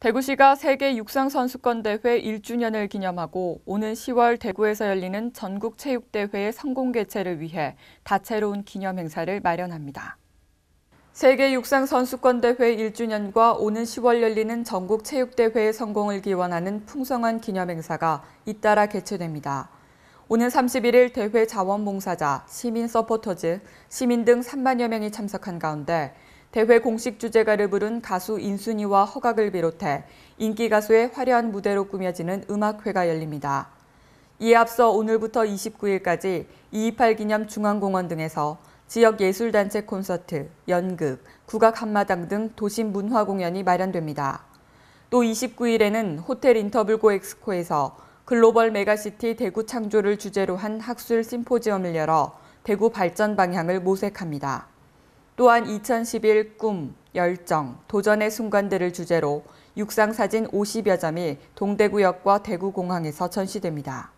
대구시가 세계 육상선수권대회 1주년을 기념하고 오는 10월 대구에서 열리는 전국체육대회의 성공 개최를 위해 다채로운 기념 행사를 마련합니다. 세계 육상선수권대회 1주년과 오는 10월 열리는 전국체육대회의 성공을 기원하는 풍성한 기념 행사가 잇따라 개최됩니다. 오는 31일 대회 자원봉사자, 시민 서포터즈, 시민 등 3만여 명이 참석한 가운데 대회 공식 주제가를 부른 가수 인순이와 허각을 비롯해 인기 가수의 화려한 무대로 꾸며지는 음악회가 열립니다. 이에 앞서 오늘부터 29일까지 228 기념 중앙공원 등에서 지역 예술단체 콘서트, 연극, 국악 한마당 등 도심 문화 공연이 마련됩니다. 또 29일에는 호텔 인터블고 엑스코에서 글로벌 메가시티 대구 창조를 주제로 한 학술 심포지엄을 열어 대구 발전 방향을 모색합니다. 또한 2011 꿈, 열정, 도전의 순간들을 주제로 육상사진 50여 점이 동대구역과 대구공항에서 전시됩니다.